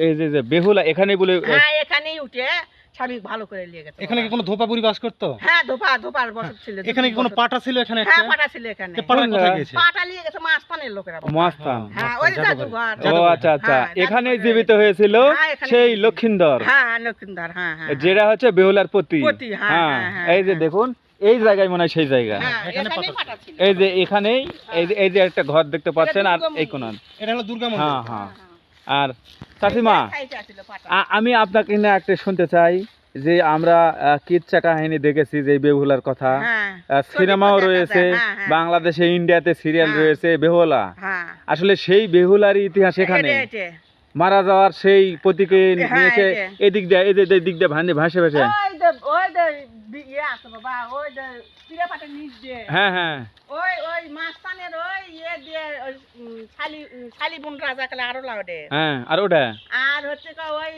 এই যে যে বেহুলা এখানে বলে হ্যাঁ এখানেই উঠে স্বামী ভালো করে নিয়ে গেছে এখানে কি কোনো ধোপাপুরি বাস করতো? হ্যাঁ ধোপা ধোপার বসত ছিল এখানে কি কোনো পাটা ছিল এখানে হ্যাঁ পাটা ছিল এখানে। পাটা কোথায় গেছে পাটা নিয়ে গেছে মাস্তানের লোকেরা মস্তান হ্যাঁ ওই জাদুঘর। জাদুঘর। ও আচ্ছা আচ্ছা। হ্যাঁ, এখানে জীবিত হয়েছিল হ্যাঁ, সেই। লক্ষিন্দর। হ্যাঁ লক্ষিন্দার হ্যাঁ হ্যাঁ। যেটা হচ্ছে বেহুলার পতি। পতি, হ্যাঁ, এই যে। দেখুন এই জায়গায় মনে হয় সেই জায়গা। হ্যাঁ এখানে এখানেই পাটা পাটা ছিল। এই যে এখানেই এই যে এই যে একটা ঘর দেখতে পাচ্ছেন আর এই কোন এটা হলো দুর্গা মন্দির। হ্যাঁ হ্যাঁ। আর আ- আমি আপনাকে না একটা শুনতে চাই যে আমরা কিচ্ছা কাহিনী দেখেছি যে বেহুলার কথা হ্যাঁ সিনেমাও রয়েছে হ্যাঁ, হ্যাঁ। বাংলাদেশে ইন্ডিয়াতে সিরিয়াল। রয়েছে বেহুলা আসলে সেই বেহুলারই ইতিহাস এখানে। মারা যাওয়ার সেই পতিকে হ্যাঁ, নিয়েছে এদিক দিয়ে যে দিক দিয়ে ভান্ডে ভাসে ভাসে। ওই যে ওই যে বি- ইয়ে আছে বাবা ওই যে পিড়ে পাটের নিচ দিয়ে। হ্যাঁ হ্যাঁ। ওই ওই মাস্তানের ওই ইয়ে দিয়ে ওই উম, শালি উম, শালি বোন রাজা কালে আরও হ্যাঁ ওটা? আর হচ্ছে কা ওই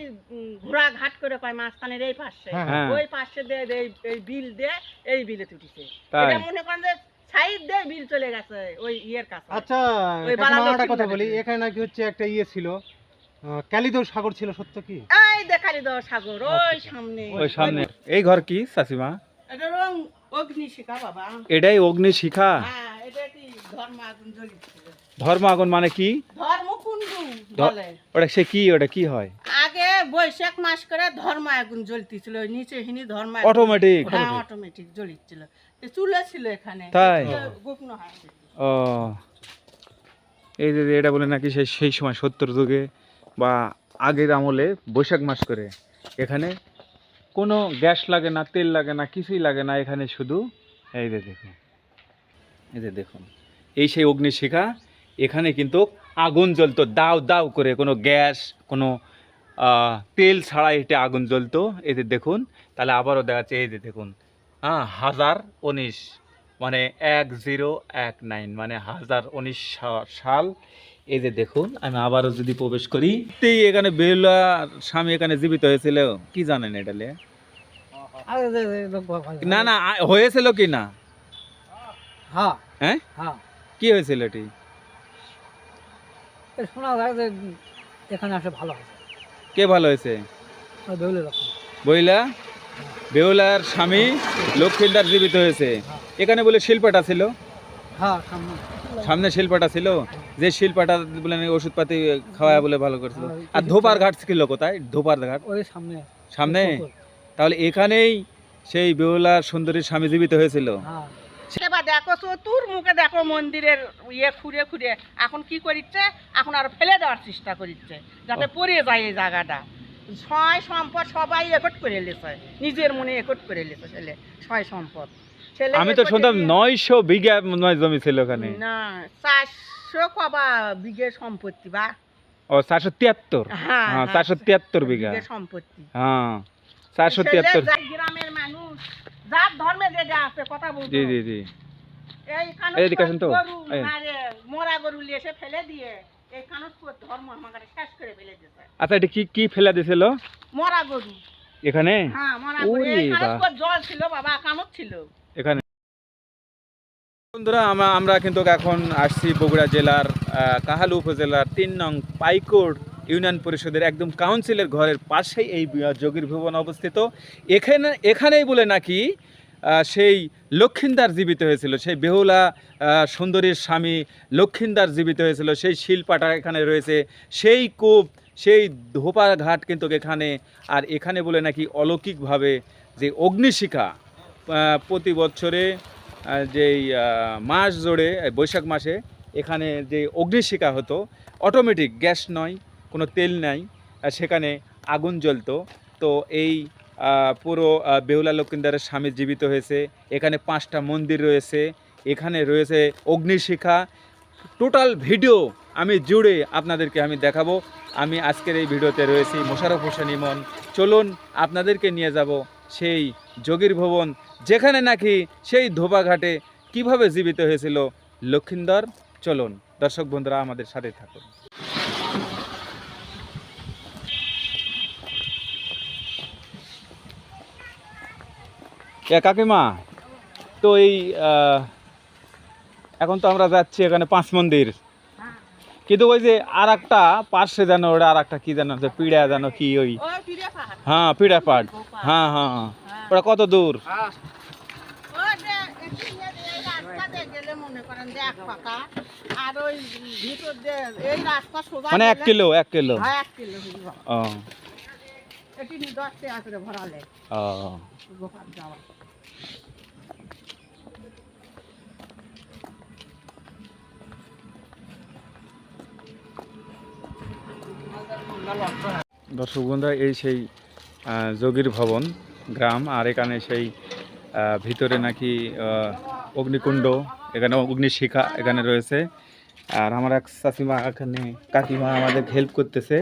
ঘোড়া ঘাট করে কয় মাস্তানের এই পাশে। হ্যাঁ, হ্যাঁ। ওই পাশে দিয়ে এই এই বিল দিয়ে এই বিলে তুটিছে এটা মনে করেন যে সাইড দিয়ে বিল চলে গেছে ওই ইয়ের কাছে। আচ্ছা কথা বলি এখানে নাকি হচ্ছে একটা ইয়ে ছিল ক্যালিদোর সাগর ছিল সত্য কি? এই দেখারি দাও সাগর ওই সামনে। ওই সামনে। এই ঘর কি চাচিমা এটা রং অগ্নিশিখা বাবা। এটাই অগ্নি শিখা হ্যাঁ এটা কি ধর্ম আগুন জ্বলিছিল ধর্ম আগুন মানে কি? ধর্মকুণ্ডু ধ- বলে। ওটা সে কি ওটা কি হয়? আগে বৈশাখ মাস করে ধর্ম আগুন জ্বলতেছিল ওই নিচে হিনি ধর্ম আগুন- অটোমেটিক হ্যাঁ অটোমেটিক জ্বলিছিল তো চুলা ছিল এখানে। তাই? গোপন হয়। ও। এই যে যে এটা বলে নাকি সেই সেই সময় সত্তর যুগে বা আগের আমলে বৈশাখ মাস করে এখানে কোনো গ্যাস লাগে না, তেল লাগে না, কিছুই লাগে না, এখানে শুধু এই যে দেখুন। এই যে দেখুন, এই সেই অগ্নিশিখা, এখানে কিন্তু আগুন জ্বলতো, দাও দাও করে কোনো গ্যাস, কোনো তেল ছাড়া এটা আগুন জ্বলতো। এই যে দেখুন, তাহলে আবারও দেখাচ্ছে, এই যে দেখুন হ্যাঁ হাজার উনিশ মানে এক জিরো এক নাইন মানে হাজার উনিশ সাল এই যে দেখুন, আমি আবারও যদি প্রবেশ করি এখানে বেহুলা স্বামী এখানে জীবিত হয়েছিল। কি জানেন এটা না না হয়েছিল কি না? হ্যাঁ? কি হয়েছিল এটি? কে ভালো হয়েছে? বইলা বেহুলার স্বামী লক্ষ্মীদার জীবিত হয়েছে। এখানে বলে শিল্পটা ছিল। হ্যাঁ সামনে শিল্পটা ছিল যে শিল্পটা বলে নাকি ওষুধপাতি খাওয়ায় বলে ভালো করছিল। আর ধোপার ঘাট ছিল কোথায়? ধোপার ঘাট। ওই সামনে। সামনে? তাহলে এখানেই সেই বেহুলার সুন্দরী স্বামী জীবিত হয়েছিল। হ্যাঁ। দেখো চতুর মুখে দেখো মন্দিরের ইয়ে খুঁড়ে খুঁড়ে এখন কি করিচ্ছে? এখন আর ফেলে দেওয়ার চেষ্টা করিচ্ছে যাতে পড়ে যায় এই জায়গাটা। ছয় সম্পদ সবাই একট করে নিজের মনে একট করে ছেলে ছয় সম্পদ। আমি তো শুনতাম নয়শো বিঘা নয় জমি ছিল ওখানে। না চারশো কবা বিঘে সম্পত্তি বা। ও চারশো তিয়াত্তর? হ্যাঁ হ্যাঁ চারশো তিয়াত্তর বিঘা। সম্পত্তি। হ্যাঁ চারশো তিয়াত্তর। গ্রামের মানুষ যার ধর্মে যেটা আছে কথা জি জি জি। এই তো। গরু মারে মরা গরু লিয়ে এসে ফেলে দিয়ে এই ধর্ম আমাকে শেষ করে ফেলে দিয়েছে। আচ্ছা এটা কি কি ফেলা দিছিল মরা গরু। এখানে? হ্যাঁ মরা গরু। জল ছিল বাবা কানত ছিল। এখানে। বন্ধুরা আমরা আমরা কিন্তু এখন আসছি বগুড়া জেলার কাহালু উপজেলার তিন নং পাইকোট ইউনিয়ন পরিষদের একদম কাউন্সিলের ঘরের পাশেই এই যোগীর ভুবন অবস্থিত। এখানে এখানেই বলে নাকি সেই লক্ষিন্দার জীবিত হয়েছিল, সেই বেহুলা সুন্দরীর স্বামী লক্ষিন্দার জীবিত হয়েছিল, সেই শিল্পাটা এখানে রয়েছে, সেই কূপ, সেই ধোপা ঘাট কিন্তু এখানে, আর এখানে বলে নাকি অলৌকিকভাবে যে অগ্নিশিখা। প্রতি বছরে যেই মাস জুড়ে বৈশাখ মাসে এখানে যে অগ্নিশিখা হতো অটোমেটিক গ্যাস নয়, কোনো তেল নাই সেখানে আগুন জ্বলতো। তো এই পুরো বেহুলা লক্ষিন্দারের স্বামী জীবিত হয়েছে, এখানে পাঁচটা মন্দির রয়েছে, এখানে রয়েছে অগ্নিশিখা। টোটাল ভিডিও আমি জুড়ে আপনাদেরকে আমি দেখাবো। আমি আজকের এই ভিডিওতে রয়েছি মোশারফ হোসেন ইমন। চলুন আপনাদেরকে নিয়ে যাব সেই যোগীর ভবন যেখানে নাকি সেই ধোবাঘাটে কীভাবে জীবিত হয়েছিল লক্ষিন্দর? চলুন দর্শক বন্ধুরা আমাদের সাথে থাকুন। কাকিমা তো এই এখন তো আমরা যাচ্ছি এখানে পাঁচ মন্দির। কিন্তু ওই যে আর একটা পার্শ্বে জানো ওটা আর একটা কি জানো যে পিড়া জানো কি ওই? হ্যাঁ পিড়া পাট হ্যাঁ হ্যাঁ হ্যাঁ। ওটা কত দূর? মনে এক কিলো এক কিলো। ও। দর্শক বন্ধুরা, এই সেই যোগীর ভবন। গ্রাম আর এখানে সেই ভিতরে নাকি অগ্নিকুণ্ড এখানে অগ্নিশিখা এখানে রয়েছে। আর আমার এক চাষিমা এখানে কাকিমা আমাদের হেল্প করতেছে।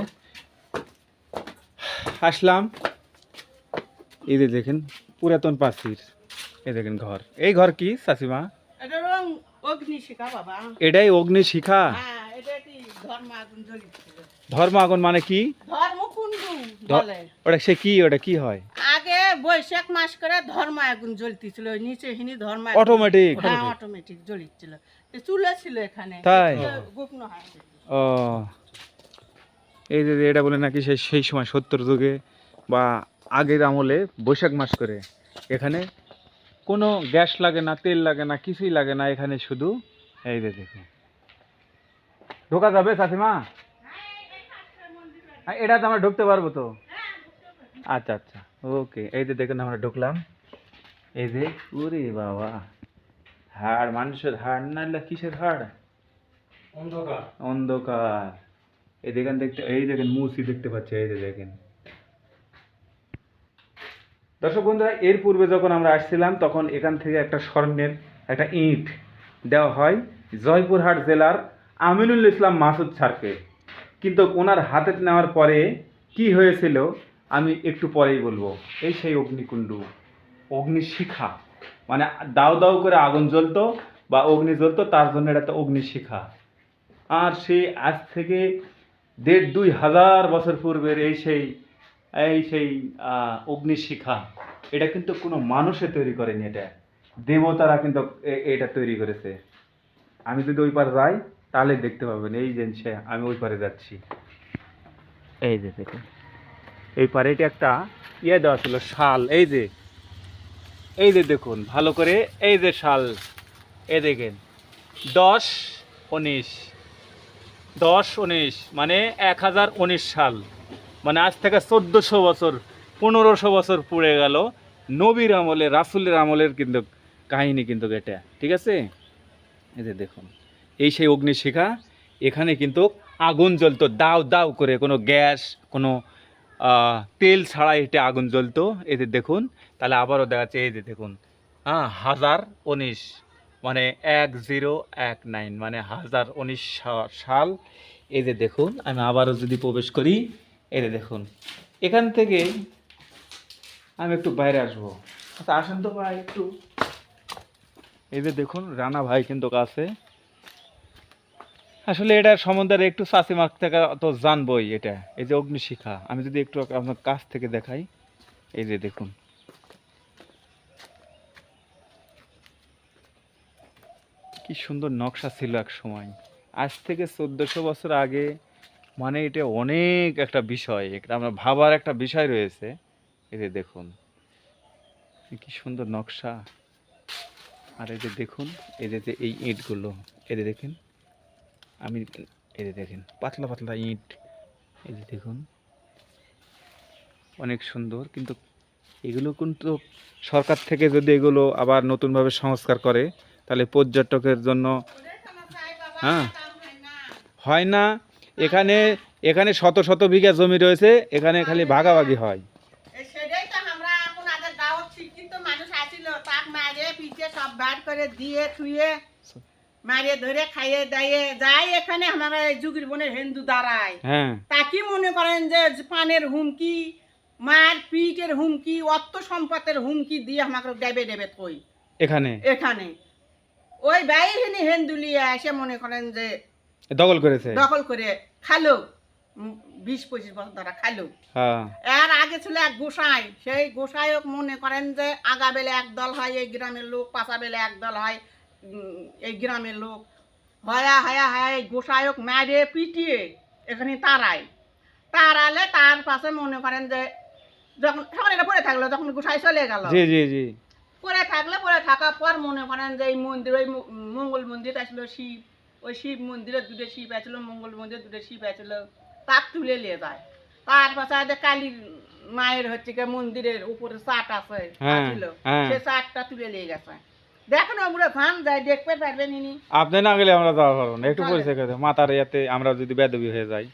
আসলাম। এই যে দেখেন পুরাতন পাঁচির এই দেখেন ঘর। এই ঘর কি চাষিমা এটা অগ্নি শিখা এটাই অগ্নিশিখা? হ্যাঁ ধর্ম আগুন মানে কি? ওটা সে কি ওটা কি হয়? আগে বৈশাখ মাস করে ধর্ম আগুন জ্বলতেছিল ওই নিচে হিনি ধর্ম আগুন- অটোমেটিক হ্যাঁ অটোমেটিক জ্বলিছিল তো চুলা ছিল এখানে তাই? তো গোপন হয়। ও। এই যে যে এটা বলে নাকি সেই সেই সময় সত্তর যুগে বা আগের আমলে বৈশাখ মাস করে এখানে কোনো গ্যাস লাগে না তেল লাগে না কিছুই লাগে না এখানে শুধু এই যে দেখো। ঢোকা যাবে চাষিমা হ্যাঁ এটাতে আমরা ঢুকতে পারব তো? আচ্ছা আচ্ছা। ওকে এই যে দেখুন আমরা ঢুকলাম। এই যে ওরে বাবা হাড় মানুষের হাড় না কিসের হাড়? অন্ধকার। অন্ধকার। এই দেখেন দেখতে এই দেখেন মুসি দেখতে পাচ্ছি এই যে দেখেন। দর্শক বন্ধুরা এর পূর্বে যখন আমরা আসছিলাম তখন এখান থেকে একটা স্বর্ণের একটা ইট দেওয়া হয় জয়পুরহাট জেলার আমিনুল ইসলাম মাসুদ স্যারকে। কিন্তু ওনার হাতে নেওয়ার পরে কি হয়েছিল? আমি একটু পরেই বলব, এই সেই অগ্নিকুণ্ড, অগ্নিশিখা। মানে দাও দাও করে আগুন জ্বলতো বা অগ্নি জ্বলতো, তার জন্য এটা একটা অগ্নিশিখা। আর সেই আজ থেকে দেড় দুই হাজার বছর পূর্বের এই সেই এই সেই অগ্নিশিখা, এটা কিন্তু কোনো মানুষে তৈরি করেনি এটা। দেবতারা কিন্তু এটা তৈরি করেছে। আমি যদি ওই পার যাই, তাহলে দেখতে পাবেন, এই যে আমি ওই পারে যাচ্ছি। এই যে দেখুন। এই পারে এটা একটা ইয়ে দেওয়া ছিল, শাল। এই যে এই যে দেখুন, ভালো করে এই যে শাল এ দেখেন, দশ উনিশ দশ উনিশ মানে এক হাজার উনিশ সাল। মানে আজ থেকে চোদ্দোশো বছর, পনেরোশো বছর পুড়ে গেল নবীর আমলে, রাসুলের আমলের কিন্তু কাহিনী কিন্তু এটা, ঠিক আছে? এই যে দেখুন, এই সেই অগ্নিশিখা, এখানে কিন্তু আগুন জ্বলতো, দাও দাও করে কোনো গ্যাস, কোনো তেল ছাড়া এটা আগুন জ্বলতো। যে দেখুন, তাহলে আবারও দেখাচ্ছে, এই যে দেখুন হ্যাঁ হাজার উনিশ মানে এক জিরো এক নাইন মানে হাজার উনিশ সাল। এই যে দেখুন, আমি আবারও যদি প্রবেশ করি যে দেখুন, এখান থেকে আমি একটু বাইরে আসব। আচ্ছা আসেন তো ভাই, একটু। এই যে দেখুন, রানা ভাই কিন্তু কাছে। আসলে এটার সম্বন্ধে একটু চাষি মার্ক থেকে তো জানবই এটা। এই যে অগ্নিশিখা, আমি যদি একটু আপনার কাছ থেকে দেখাই, এই যে দেখুন। কি সুন্দর নকশা ছিল এক সময়। আজ থেকে চোদ্দোশো বছর আগে মানে এটা অনেক একটা বিষয় এটা আমরা ভাবার একটা বিষয় রয়েছে। এই যে দেখুন। কি সুন্দর নকশা। আর এই যে দেখুন, এই যে এই ইঁটগুলো যে দেখেন। আমি এই যে দেখেন, পাতলা পাতলা ইঁট। এই যে দেখুন, অনেক সুন্দর। কিন্তু এগুলো কিন্তু সরকার থেকে যদি এগুলো আবার নতুনভাবে সংস্কার করে, তাহলে পর্যটকের জন্য হ্যাঁ হয় না। এখানে এখানে শত শত বিঘা জমি রয়েছে, এখানে খালি ভাগাভাগি হয়। সব বার করে দিয়ে মারিয়ে ধরে খাইয়ে দাইয়ে যাই এখানে আমার যুগের বোনের হিন্দু দাঁড়ায়। হ্যাঁ। তা কি মনে করেন যে পানের হুমকি মার পিটের হুমকি অর্থ সম্পদের হুমকি দিয়ে আমাকে ডেবে ডেবে কই এখানে? এখানে। ওই বাইরে হেন্দুলিয়া এসে মনে করেন যে দখল করেছে? দখল করে খালো। বিশ পঁচিশ বছর ধরা খালো। হ্যাঁ। এর আগে ছিল এক গোসাই। সেই গোসাইও মনে করেন যে আগা বেলে এক দল হয় এই গ্রামের লোক পাশা বেলে এক দল হয়। এই গ্রামের লোক। হায়া হায়া হায়া এই গোসায়ক মারে পিটিয়ে এখানে তারায় তারালে তার পাশে মনে করেন যে যখন তখন এটা পড়ে থাকল যখন গোসাই চলে গেল। জি জি জি। পরে থাকলে পরে থাকার পর মনে করেন যে এই মন্দির ওই মঙ্গল মন্দির আসছিল শিব। ওই শিব মন্দিরে দুটো শিব আছিল মঙ্গল মন্দিরে দুটো শিব আছিল। তার তুলে নিয়ে যায়। তার পাশে কালীর মায়ের হচ্ছে মন্দিরের উপরে চাট আছে হ্যাঁ, হ্যাঁ। সে চাটটা তুলে নিয়ে গেছে। দেখেন আমরা ধান যাই দেখতে পারবেন ইনি আপনি না গেলে আমরা যাওয়া পারব না একটু পরিচয় করে দেন। মাতার ইয়াতে আমরা যদি বেদবি হয়ে যাই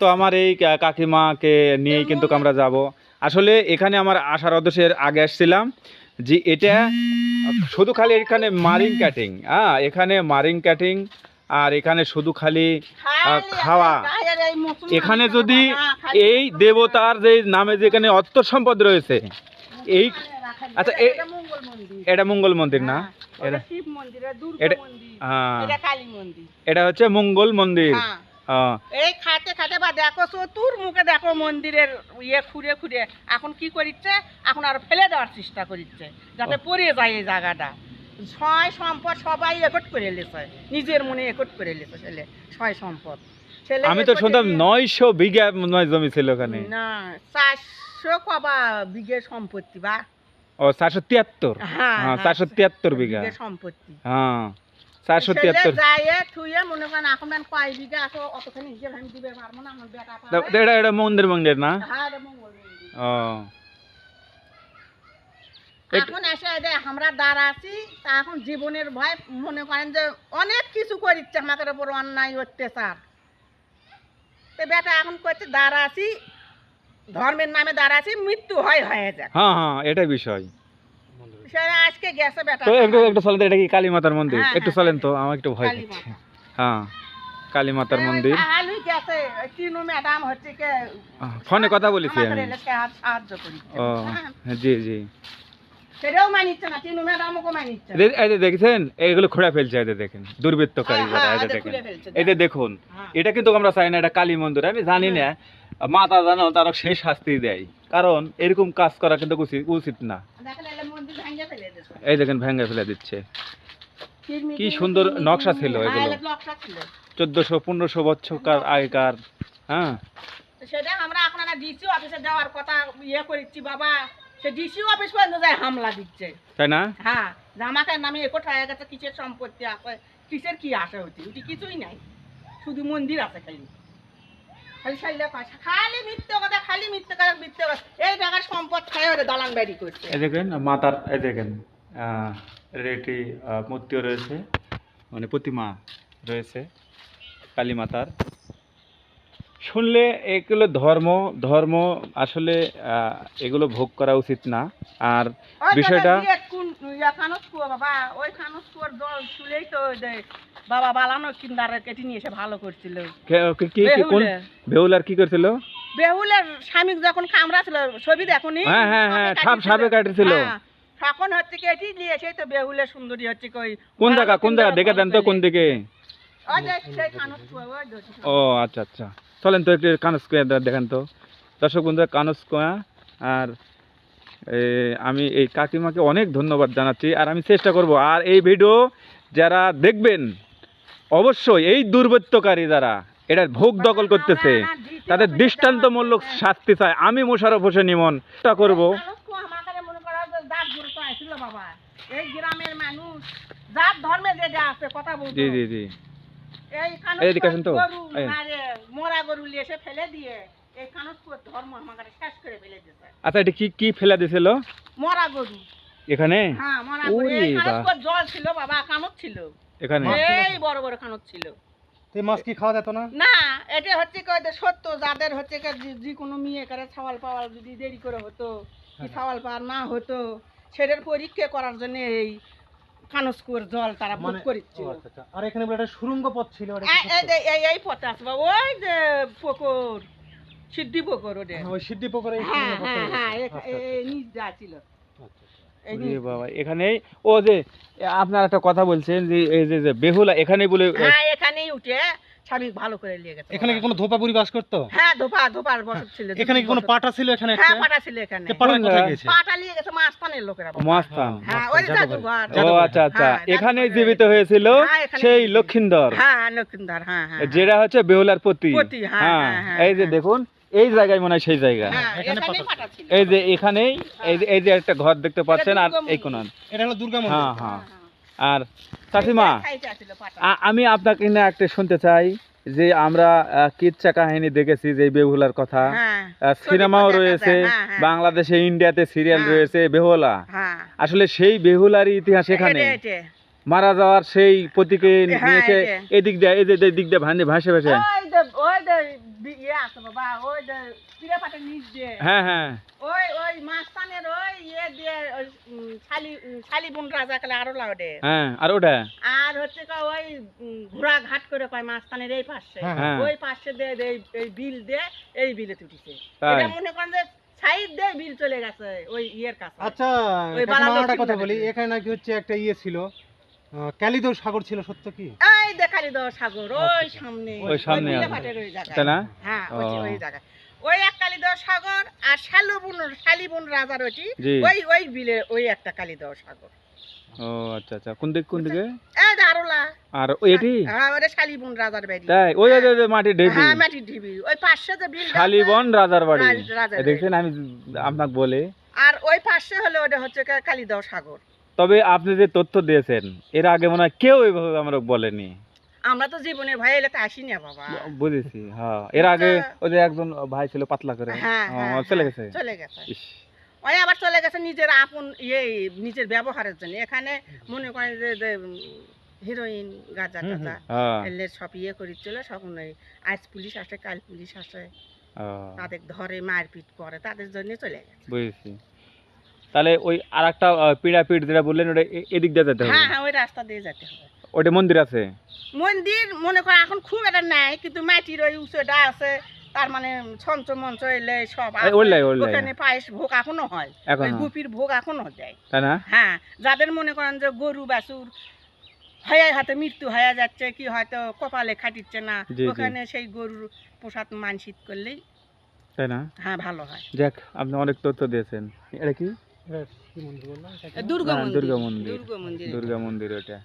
তো আমার এই কাকিমাকে নিয়েই কিন্তু আমরা যাব আসলে এখানে আমার উদ্দেশ্যের আগে আসছিলাম যে এটা শুধু খালি এখানে মারিং কাটিং হ্যাঁ এখানে মারিং কাটিং আর এখানে শুধু খালি খাওয়া। এখানে যদি এই দেবতার যে নামে যেখানে অর্থ সম্পদ রয়েছে এই আচ্ছা, এটা মঙ্গল মন্দির। এটা মঙ্গল মন্দির না? এটা শিব মন্দির এটা এটা- মন্দির। এটা কালী মন্দির। এটা হচ্ছে মঙ্গল মন্দির। এই খাতে খাতে বা দেখো চতুর মুখে দেখো মন্দিরের ইয়ে খুঁড়ে খুঁড়ে। এখন কি করিচ্ছে? এখন আর ফেলে দেওয়ার চেষ্টা করিচ্ছে যাতে পড়ে যায় এই জায়গাটা। ছয় সম্পদ সবাই একট করে লেছে নিজের মনে একট করে লেছে ছেলে ছয় সম্পদ। আমি তো শুনতাম নয়শো বিঘা নয় জমি ছিল ওখানে। না চারশো কবা বিঘে সম্পত্তি বা। ও চারশো তিয়াত্তর। হ্যাঁ হ্যাঁ চারশো তিয়াত্তর বিঘা। সম্পত্তি। হ্যাঁ চারশো তিয়াত্তর। বিঘা আছে অতখানি হিসেবে আমি দিবে পারব না আমার বেটা তা- পাবে। এটা এটা মন্দির মন্দির না? হ্যাঁ। ও। এখন এসে আমরা দাঁড়া আছি তা এখন জীবনের ভয় মনে করেন যে অনেক কিছু করিচ্ছে আমাদের উপর অন্যায় অত্যাচার। তো বেটা এখন করছে দাঁড়া আছি ধর্মের নামে দাঁড়া আছি মৃত্যু হয় হয়ে যায় হ্যাঁ হ্যাঁ এটাই বিষয়। আজকে গেছে বেটা তো একটু একটু চলেন এটা কি কালী মাতার মন্দির? হ্যাঁ, একটু হ্যাঁ, চলেন তো আমার একটু ভয় হ্যাঁ কালী মাতার মন্দির ফোনে কথা বলেছি আমি। ও হ্যাঁ, জি জি। দেখছেন এইগুলো খোঁড়া ফেলছে এদের দেখেন দুর্বৃত্তকারী যারা এদের এদের দেখেন। এদের দেখুন। এটা কিন্তু আমরা চাই না এটা কালী মন্দির আমি জানি না। মাতা জানো তারা সেই শাস্তি দেয়। কারণ এরকম কাজ করা কিন্তু উচিত না। এই দেখেন ভেঙে ফেলে দিচ্ছে। কি সুন্দর নকশা ছিল এগুলো। চোদ্দশো পনেরোশো বছরকার আগেকার হ্যাঁ। সেটা আমরা আপনারা ডিসি অফিসে যাওয়ার কথা ইয়ে করেছি বাবা। সে ডিসি অফিস পর্যন্ত যায় হামলা দিচ্ছে। তাই না? হ্যাঁ নামে একট হয়ে গেছে কিসের সম্পত্তি আছে কিসের কি আসে হচ্ছে? ওটি কিছুই নাই। শুধু মন্দির আছে খালি। খালি সাইলে পয়সা খালি মিথ্যে কথা খালি মিথ্যে কথা মিথ্যে কথা। এই জায়গার সম্পদ খায় ওরে দালান বাড়ি করছে। এই দেখেন মাতার এই দেখেন একটি মূর্তিও রয়েছে মানে প্রতিমা রয়েছে কালী মাতার। শুনলে এগুলো ধর্ম ধর্ম আসলে এগুলো ভোগ করা উচিত না। আর বিষয়টা বাবা ওই তো বাবা বালানো কিন্দারে কেটে নিয়ে এসে ভালো করছিল। কোন বেহুলে। বেহুলার কি করছিল? বেহুলের স্বামী যখন কামড়া ছিল ছবি দেখুনি? হ্যাঁ, হ্যাঁ, হ্যাঁ, সাপে সাপ- কাটিছিল। হ্যাঁ, তখন হচ্ছে নিয়ে সেই তো বেহুলের সুন্দরী হচ্ছে কি ওই কোন জায়গা কোন জায়গা? দেখে দেন তো কোন দিকে। ও আচ্ছা আচ্ছা। চলেন তো একটু কানস কোয়া দেখেন তো। দর্শক বন্ধুরা কানস কোয়া আর আমি এই কাকিমাকে অনেক ধন্যবাদ জানাচ্ছি আর আমি চেষ্টা করব। আর এই ভিডিও যারা দেখবেন অবশ্যই এই দুর্বৃত্তকারী যারা এটা ভোগ দখল করতেছে তাদের দৃষ্টান্তমূলক শাস্তি চায় আমি মোশারফ হোসেন ইমন করব। জি জি জি। এদিকে আসেন তো। আচ্ছা এটা কি কি ফেলা মরা গরু। এখানে? হ্যাঁ মরা গরু। জল ছিল বাবা কানত ছিল। এখানে। এই বড় বড় কানত ছিল। তো এই মাছ কি খাওয়া যেত না? না এটা হচ্ছে কি যে সত্য যাদের হচ্ছে যে- কোনো মেয়ে করে ছাওয়াল পাওয়াল যদি দেরি করে হতো কি ছাওয়াল পাওয়ার না হতো সেটার পরীক্ষা করার জন্য এই কানসকুর জল তারা বুক মানে করেছিল। আচ্ছা, আচ্ছা। আর এখানে বলে একটা সুরঙ্গ পথ ছিল এই- এই এই এই আসবা ওই যে পুকুর সিদ্ধি পুকুর ওটা। হ্যাঁ, ওই সিদ্ধি পুকুরে এই হ্যাঁ হ্যাঁ হ্যাঁ রয়েছে। এ- আচ্ছা, এই নিচ যা ছিল আচ্ছা, আচ্ছা। এই ওরে নিচ। বাবা এখানে ও যে আপনার একটা কথা বলছেন যে এই যে যে বেহুলা এখানে বলে হ্যাঁ এখানেই উঠে স্বামী ভালো করে নিয়ে গেছে। এখানে কি কোনো ধোপাপুরি বাস করতো? হ্যাঁ ধোপা ধোপার ছিল এখানে কি কোনো পাটা ছিল এখানে হ্যাঁ পাটা ছিল এখানে। পাটা কোথায় গেছে পাটা নিয়ে গেছে মাস্তানের লোকেরা বাবা। মস্তান হ্যাঁ ওই জাদুঘর। ও আচ্ছা আচ্ছা। হ্যাঁ, এখানে জীবিত হয়েছিল হ্যাঁ, সেই। লক্ষিন্দর। হ্যাঁ লক্ষিন্দার হ্যাঁ হ্যাঁ যেটা হচ্ছে বেহুলার পতি পতি, হ্যাঁ, হ্যাঁ হ্যাঁ, হ্যাঁ, এই যে হ্যাঁ। দেখুন এই জায়গায় মনে হয় সেই জায়গা। হ্যাঁ ছিল। এই যে এখানেই এই যে একটা ঘর দেখতে পাচ্ছেন আর এই কোনান এটা হলো দুর্গা হ্যাঁ হ্যাঁ। আর। আ- আমি আপনাকে না একটা শুনতে চাই যে আমরা কিচ্ছা কাহিনী দেখেছি যে বেহুলার কথা। হ্যাঁ। আহ, সিনেমাও রয়েছে হ্যাঁ, হ্যাঁ। বাংলাদেশে ইন্ডিয়াতে সিরিয়াল হ্যাঁ। রয়েছে বেহুলা। হ্যাঁ। আসলে সেই বেহুলারই ইতিহাস এখানে। মারা যাওয়ার সেই পতিকে হ্যাঁ, নিয়েছে এদিক দিয়ে এই যে দিক দিয়ে ভান্ডে ভাসে ভাসে। ওই যে ওই যে বি- ইয়ে আছে বাবা ওই যে পিড়ে পাটের নিচ দিয়ে। হ্যাঁ হ্যাঁ। ওই ওই মাস্তানের ওই ইয়ে দিয়ে ওই শালি শালি বোন রাজা কালে আরও লাউডে। হ্যাঁ আর ওটা? আর হচ্ছে কয় ওই ঘোড়া ঘাট করে কয় মাস্তানের এই পাশে। হ্যাঁ, হ্যাঁ। ওই পাশে দিয়ে এই এই বিল দিয়ে এই বিলে তুটিছে? এটা মনে করেন যে সাইড দিয়ে বিল চলে গেছে ওই ইয়ের কাছে। আচ্ছা ওই একটা কথা বলি এখানে নাকি হচ্ছে একটা ইয়ে ছিল আহ, ক্যালিদোর সাগর ছিল সত্য কি? এই দেখালি দাও সাগর ওই সামনে। ওই সামনে তাই না? হ্যাঁ ওই ও। ওই এক সাগর আর শালুবুন শালিবুন রাজার ওইটি জি। ওই ওই বিলে ওই একটা সাগর। ও আচ্ছা আচ্ছা। কোন দিক কোন দিকে? এই দারুলা। আর ওই এটি? হ্যাঁ ওটা শালিবুন রাজার বাড়ি। তাই ওই ওই- ওই যে মাটি ঢেপি হ্যাঁ মাটির ঢিবি। ওই পাশে যে বিল শালিবন রাজার বাড়ি। দেখছেন আমি আপনাকে বলে। আর ওই পাশে হলো ওটা হচ্ছে কা- সাগর। তবে আপনি যে তথ্য দিয়েছেন এর আগে মনে হয় কেউ এইভাবে আমরা বলেনি। আমরা তো জীবনে ভাই এলে তো আসি না বাবা বুঝেছি হ্যাঁ। এর আগে ওই যে একজন ভাই ছিল পাতলা করে। হ্যাঁ হ্যাঁ, চলে হ্যাঁ, গেছে? চলে গেছে। ওই আবার চলে গেছে নিজের আপন ইয়ে নিজের ব্যবহারের জন্য। এখানে মনে করেন যে হিরোইন গাঁজা। টাজা এলে সব ইয়ে করিছিল সব আজ পুলিশ আসে কাল পুলিশ আসে। তাদের ধরে মারপিট করে তাদের জন্য চলে গেছে। বুঝেছি। তাহলে ওই আর একটা পিড়াপিড় যেটা বললেন ওটা এদিক দিয়ে যেতে হবে। হ্যাঁ হ্যাঁ ওই রাস্তা দিয়ে যেতে হবে। ওটা মন্দির আছে? মন্দির মনে করে এখন খুব একটা নাই কিন্তু মাটির ওই উঁচুটা আছে তার মানে ছঞ্চ মঞ্চ এলে সব। ওখানে পায়েস ভোগ এখনও হয়। ওই গুপির ভোগ এখনও দেয় তাই না? হ্যাঁ যাদের মনে করেন যে গরু বাছুর হয়ে হাতে মৃত্যু হয়ে যাচ্ছে কি হয়তো কপালে খাটিচ্ছে না। ওখানে সেই গরুর প্রসাদ মানসিক করলেই তাই না? হ্যাঁ ভালো হয়। যাক আপনি অনেক তথ্য দিয়েছেন। এটা কি? দুর্গা মন্দির। দুর্গা মন্দির। ওটা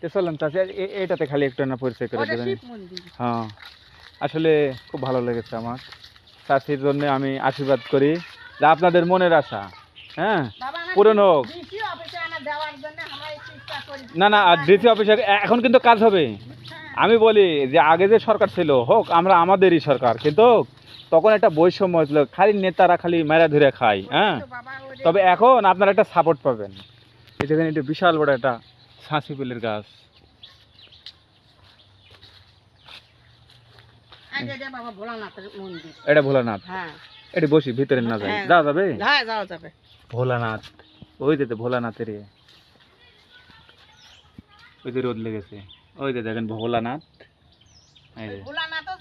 তো চললাম চাষি এ- এটাতে খালি একটু না পরিচয় করে দেবেন। হ্যাঁ। আসলে খুব ভালো লেগেছে আমার। চাষির জন্য আমি আশীর্বাদ করি। যে আপনাদের মনের আশা হ্যাঁ? পূরণ হোক। ডিসি অফিসে আমার দেওয়ার জন্য আমরা এই চেষ্টা করি। না না আর ডিসি অফিসে এখন কিন্তু কাজ হবে। আমি বলি যে আগে যে সরকার ছিল হোক আমরা আমাদেরই সরকার কিন্তু তখন একটা বৈষম্য হয়েছিল। খালি নেতারা খালি মেরা ধরে খায় হ্যাঁ? তবে এখন আপনারা একটা সাপোর্ট পাবেন। এই যেখানে একটা বিশাল বড় একটা শাঁসি ফুলের গাছ এটা ভোলানাথ। হ্যাঁ। এটা বসি ভিতরে না যায় হ্যাঁ। যাওয়া যাবে? হ্যাঁ যাওয়া যাবে। ভোলানাথ। ওই যে তো ভোলানাথের। ওই যে রোদ লেগেছে। ওই যে দেখেন ভোলানাথ। এই যে। ভোলানাথও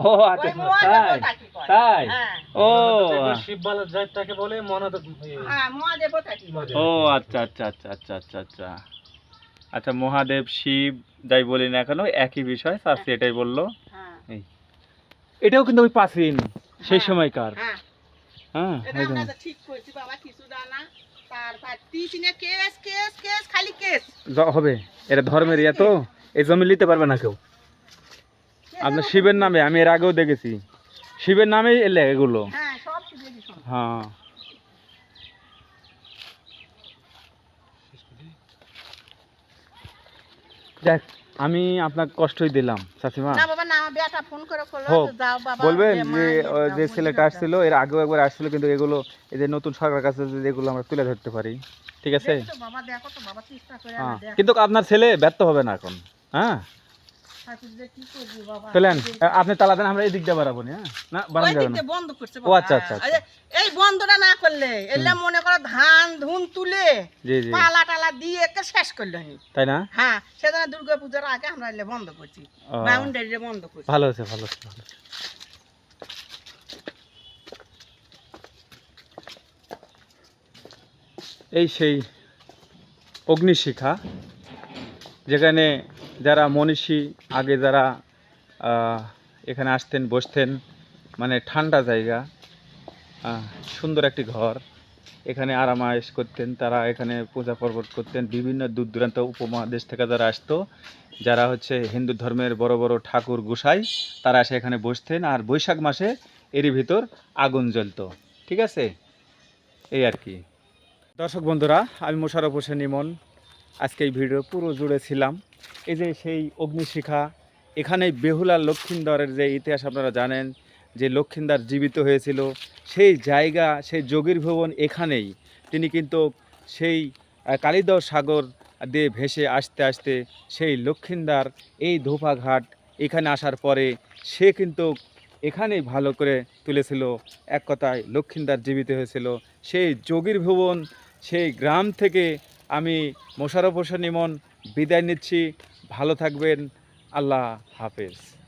ও আচ্ছা ওই তাই তাই। হ্যাঁ। ও শিব বালা যাইটাকে বলে মনদ হ্যাঁ ও আচ্ছা আচ্ছা আচ্ছা আচ্ছা আচ্ছা আচ্ছা। আচ্ছা মহাদেব শিব যাই বলি না কেন একই বিষয় শাস্তি এটাই বলল। হ্যাঁ। এটাও কিন্তু ওই প্রাচীন সেই। সময়কার। হ্যাঁ। হ্যাঁ ঠিক করছি বাবা কিছু জানা হবে এটা ধর্মের ইয়া তো এই জমি নিতে পারবে না কেউ। আপনার শিবের নামে আমি এর আগেও দেখেছি। শিবের নামেই এগুলো। হ্যাঁ সব হ্যাঁ। দেখ আমি আপনাকে কষ্টই দিলাম বাবা বলবেন যে যে ছেলেটা। আসছিল এর আগেও একবার আসছিল কিন্তু এগুলো এই যে নতুন সরকার কাছে যদি এগুলো আমরা তুলে ধরতে পারি। ঠিক আছে? দেখছ বাবা দেখো তো বাবা চেষ্টা করে হ্যাঁ। দেখো। কিন্তু আপনার ছেলে ব্যর্থ হবে না এখন হ্যাঁ? চলেন আপনি তালা দেন আমরা এই বাড়াবো না হ্যাঁ? না ওই বাড়ানো যাবে না বন্ধ করছে ও আচ্ছা, আচ্ছা, আচ্ছা। এই- বন্ধটা না করলে এলে মনে করো ধান ধুন তুলে পালা টালা দিয়ে একে শেষ করল তাই না? হ্যাঁ সেজন্য দুর্গা পূজার আগে আমরা এলে বন্ধ করছি। বাউন্ডারি বন্ধ করছি। ভালো হয়েছে ভালো হয়েছে ভালো হয়েছে। এই সেই অগ্নিশিখা যেখানে যারা মনীষী, আগে যারা এখানে আসতেন, বসতেন মানে ঠান্ডা জায়গা সুন্দর একটি ঘর, এখানে আরামায়েশ করতেন, তারা এখানে পূজা পর্বত করতেন, বিভিন্ন দূর দূরান্ত উপমহাদেশ থেকে যারা আসতো, যারা হচ্ছে হিন্দু ধর্মের বড় বড় ঠাকুর গোসাই, তারা এসে এখানে বসতেন, আর বৈশাখ মাসে এরই ভিতর আগুন জ্বলতো, ঠিক আছে? এই আর কি। দর্শক বন্ধুরা, আমি মোশারফ হোসেন ইমন, আজকে এই ভিডিও পুরো জুড়ে ছিলাম। এই যে সেই অগ্নিশিখা এখানে বেহুলা লক্ষিন্দরের যে ইতিহাস আপনারা জানেন যে লক্ষিন্দার জীবিত হয়েছিল সেই জায়গা সেই যোগীর ভবন এখানেই। তিনি কিন্তু সেই আহ, কালিদাস সাগর দিয়ে ভেসে আসতে আসতে সেই লক্ষিন্দার এই ধোপাঘাট এখানে আসার পরে সে কিন্তু এখানেই ভালো করে তুলেছিল। এক কথায় লক্ষিন্দার জীবিত হয়েছিল। সেই যোগীর ভুবন সেই গ্রাম থেকে আমি মোশারফ হোসেন ইমন বিদায় নিচ্ছি। ভালো থাকবেন। আল্লাহ হাফেজ।